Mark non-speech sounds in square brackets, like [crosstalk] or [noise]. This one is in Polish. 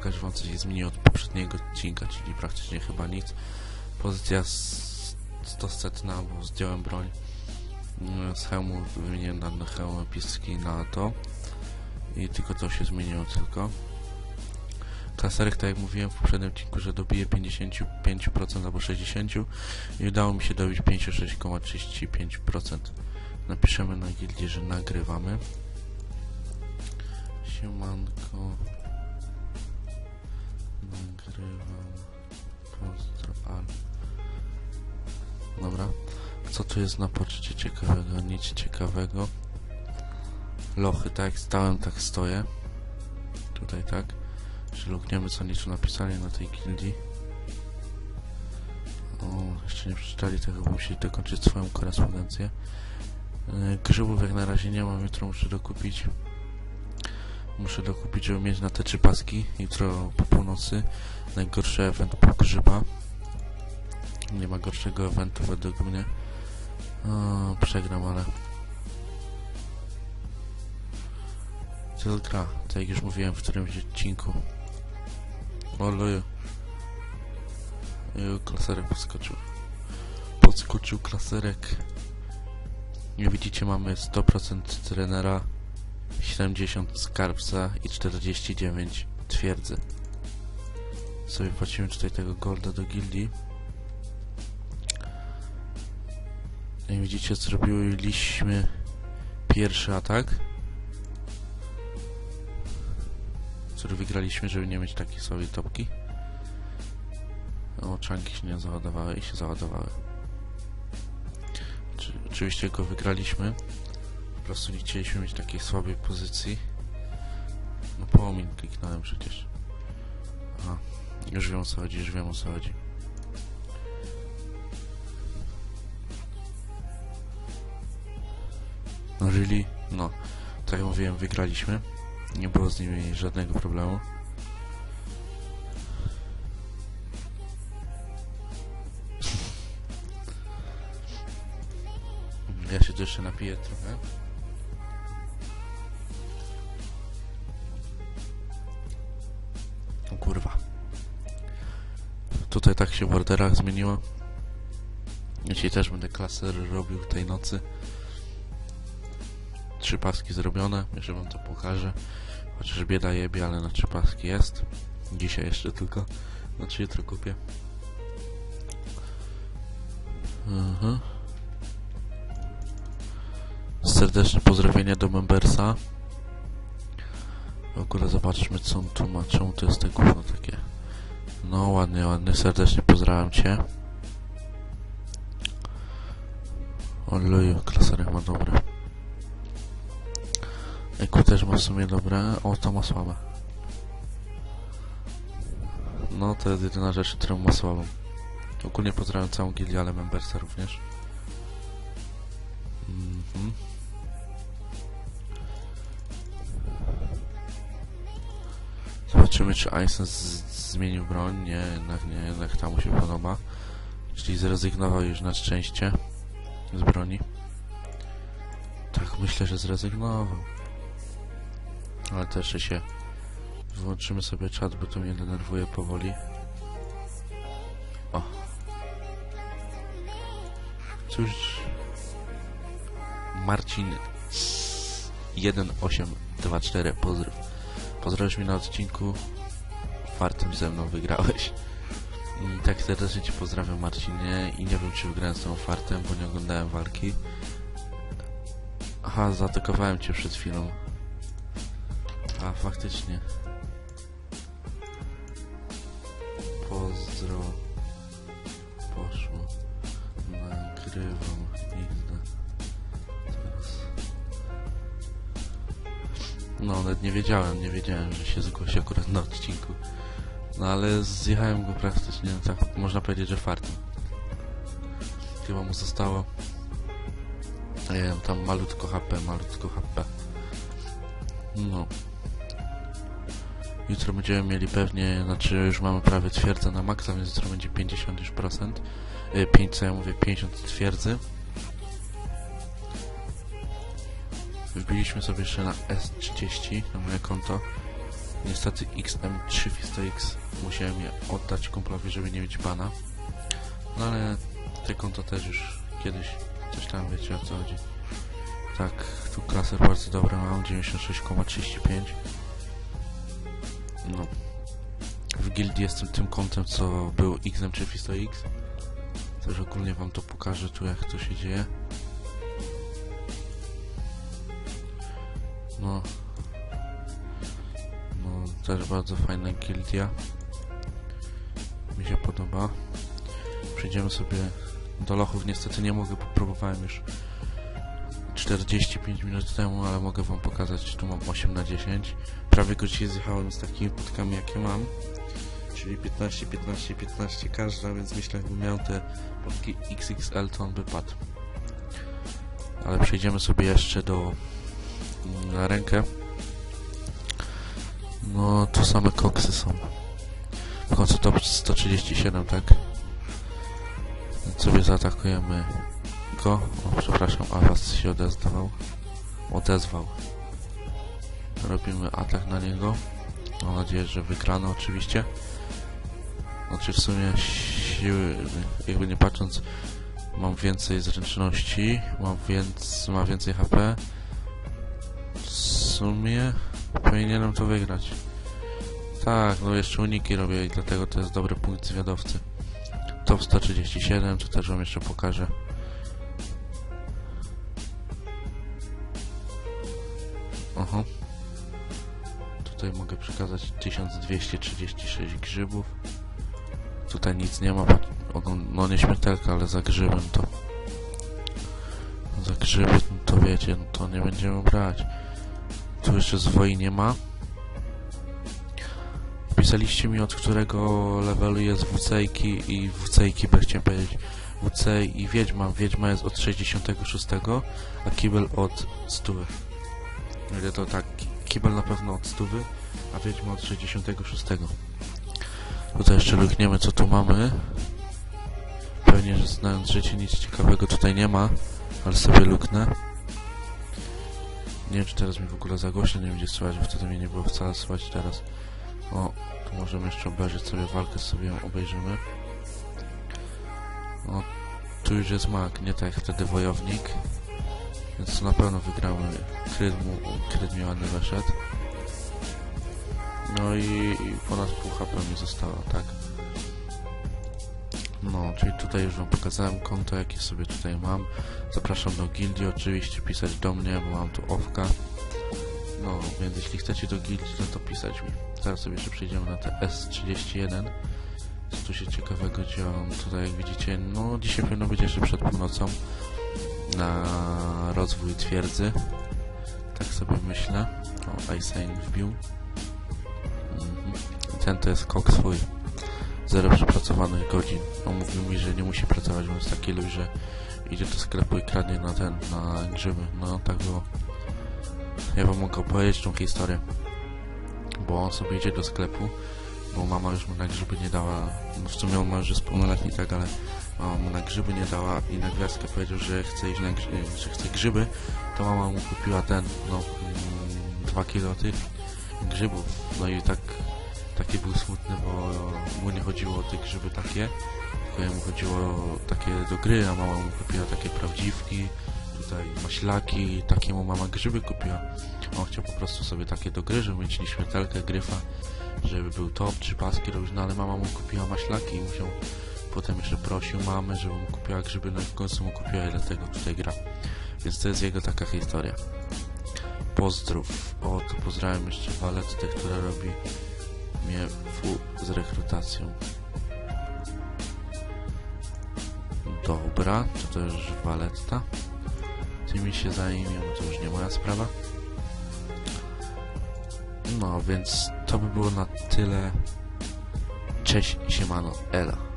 pokażę wam co się zmieniło od poprzedniego odcinka, czyli praktycznie chyba nic. Pozycja s- 100 setna, bo zdjąłem broń. Mm, Z hełmu wymieniłem na hełm epicki na to. I tylko to się zmieniło tylko. Klaserek, tak jak mówiłem w poprzednim odcinku, że dobiję 55% albo 60% i udało mi się dobić 56,35%. Napiszemy na gildii, że nagrywamy. Siemanko. Nagrywam. Pozdro, al. Dobra. Co tu jest na poczcie ciekawego? Nic ciekawego. Lochy, tak stałem, tak stoję. Tutaj tak. Że lukniemy co nic napisali na tej gildii. O, jeszcze nie przeczytali tego, bo musieli dokończyć swoją korespondencję. Yy, Grzybów jak na razie nie mam, jutro muszę dokupić. Muszę dokupić, żeby mieć na te trzy paski. Jutro po północy. Najgorszy event po grzyba. Nie ma gorszego eventu według mnie. O, przegram, ale... Gra, tak jak już mówiłem w którymś odcinku. O, loju. Ju, Klaserek podskoczył. Podskoczył klaserek. Jak widzicie mamy 100% trenera, 70 skarbca i 49 twierdzy. Sobie płacimy tutaj tego golda do gildii. Jak widzicie zrobiliśmy pierwszy atak. Który wygraliśmy, żeby nie mieć takiej słabej topki. O, czanki się nie załadowały i się załadowały. Czy, oczywiście go wygraliśmy. Prostu nie chcieliśmy mieć takiej słabej pozycji. No połomin kliknąłem przecież. Aha, już wiem o co chodzi, już wiem o co chodzi. No really? No, tak jak mówiłem, wygraliśmy. Nie było z nimi żadnego problemu. [laughs] Ja się tu jeszcze napiję trochę. O kurwa. Tutaj tak się w orderach zmieniło. Dzisiaj też będę klaser robił tej nocy. Trzy paski zrobione, jeszcze wam to pokażę. Chociaż bieda jebie, ale na trzy paski jest. Dzisiaj jeszcze tylko. Znaczy jutro kupię. Mhm. Serdeczne pozdrowienia do Membersa. Ogóle zobaczmy co on tu ma. Czemu to jest te gówno takie? No ładnie, ładnie. Serdecznie pozdrawiam Cię. Oluju, klaserek ma dobre. Eku też ma w sumie dobre. O, to ma słabe. No, to jest jedyna rzecz, którą ma słabą. Ogólnie pozdrawiam całą gildię, ale Membersa również. Zobaczymy, czy Einstein zmienił broń. Nie, jednak nie, jednak ta mu się podoba. Czyli zrezygnował już na szczęście z broni. Tak, myślę, że zrezygnował. Ale też się wyłączymy sobie czat, bo to mnie denerwuje powoli. O. Cóż. Marcin 1824, pozdrów. Pozdrowisz mnie na odcinku. Fartem ze mną wygrałeś. I tak serdecznie Cię pozdrawiam Marcinie i nie wiem czy wygrałem z tą fartem, bo nie oglądałem walki. Aha, zaatakowałem Cię przed chwilą. A, faktycznie. Pozdro. Poszło. Nagrywam. No, nawet nie wiedziałem, nie wiedziałem, że się zgłosi akurat na odcinku. No, ale zjechałem go praktycznie, tak można powiedzieć, że fartem. Chyba mu zostało... Nie wiem, tam malutko HP, malutko HP. No. Jutro będziemy mieli pewnie, znaczy już mamy prawie twierdzę na maksa, więc jutro będzie 50 już procent. Y, 5, co ja mówię, 50 twierdzy. Wbiliśmy sobie jeszcze na S30 na moje konto. Niestety XM3 Fisto X musiałem je oddać kumplowi, żeby nie mieć bana. No ale te konto też już kiedyś coś tam wiecie o co chodzi. Tak, tu klasę bardzo dobre mam, 96,35. No. W gildii jestem tym kontem, co był XM3 Fisto X. Też ogólnie wam to pokażę tu jak to się dzieje. No. No, też bardzo fajna gildia. Mi się podoba. Przejdziemy sobie do lochów. Niestety nie mogę, bo próbowałem już 45 minut temu, ale mogę wam pokazać, tu mam 8 na 10. Prawie go dzisiaj zjechałem z takimi podkami, jakie mam. Czyli 15, 15, 15 każda, więc myślę, jakbym miał te podki XXL, to on by padł. Ale przejdziemy sobie jeszcze do na rękę. No, to same koksy są. W końcu top 137, tak? Sobie zaatakujemy go. O, przepraszam, Avast się odezwał. Odezwał. Robimy atak na niego. Mam nadzieję, że wygrany oczywiście. Znaczy w sumie siły, jakby nie patrząc, mam więcej zręczności, mam więc, ma więcej HP. Sumie powinienem to wygrać. Tak, no jeszcze uniki robię i dlatego to jest dobry punkt zwiadowcy. Top 137, to też wam jeszcze pokażę. Oho. Tutaj mogę przekazać 1236 grzybów. Tutaj nic nie ma, no nie śmiertelka, ale za grzybem to... Za grzyby, to wiecie, no to nie będziemy brać. Tu jeszcze zwoi nie ma. Pisaliście mi od którego levelu jest WC-ki i WC-ki, chciałem powiedzieć WC i Wiedźma. Wiedźma jest od 66, a Kibel od 100. Ale to tak, Kibel na pewno od 100, a Wiedźma od 66. Tutaj jeszcze lukniemy co tu mamy. Pewnie, że znając życie nic ciekawego tutaj nie ma, ale sobie luknę. Nie wiem, czy teraz mi w ogóle za głośno nie będzie słychać, bo wtedy mnie nie było wcale słychać teraz. O, tu możemy jeszcze obejrzeć sobie walkę, sobie ją obejrzymy. O, tu już jest mag, nie tak jak wtedy wojownik. Więc na pewno wygramy. Kryd, mu, kryd mi ładny weszedł. No i, i ponad pół HP mi zostało, tak. No, czyli tutaj już wam pokazałem konto, jakie sobie tutaj mam. Zapraszam do gildii oczywiście, pisać do mnie, bo mam tu owka. No, więc jeśli chcecie do gildii, no to pisać mi. Zaraz sobie jeszcze przejdziemy na te S31. Co tu się ciekawego dzieje? Tutaj jak widzicie, no dzisiaj powinno być jeszcze przed północą na rozwój twierdzy. Tak sobie myślę. O, Icein wbił. Mhm. Ten to jest kok swój. Zero przepracowanych godzin. On mówił mi, że nie musi pracować, bo jest taki luź, że idzie do sklepu i kradnie na ten, na grzyby. No, tak było. Ja wam mogę opowiedzieć tą historię. Bo on sobie idzie do sklepu, bo mama już mu na grzyby nie dała. No w sumie on ma już pełnoletni, tak, ale mama mu na grzyby nie dała i na gwiazdkę powiedział, że chce iść na grzyby, że chce grzyby, to mama mu kupiła ten, no, mm, dwa kilo tych grzybów. No i tak taki był smutny, bo mu nie chodziło o te grzyby takie, tylko jemu chodziło takie do gry, a mama mu kupiła takie prawdziwki, tutaj maślaki, takie mu mama grzyby kupiła. On chciał po prostu sobie takie do gry, żeby mieć nieśmiertelkę, gryfa, żeby był top, trzy paski no ale mama mu kupiła maślaki i musiał, potem jeszcze prosił mamę, żeby mu kupiła grzyby, no i w końcu mu kupiła i dlatego tutaj gra. Więc to jest jego taka historia. Pozdrów. O, to pozdrawiam jeszcze Walettę, która robi z rekrutacją. Dobra, to to już Waletta. Tymi się zajmie, bo to już nie moja sprawa. No, więc to by było na tyle. Cześć siemano, Ela.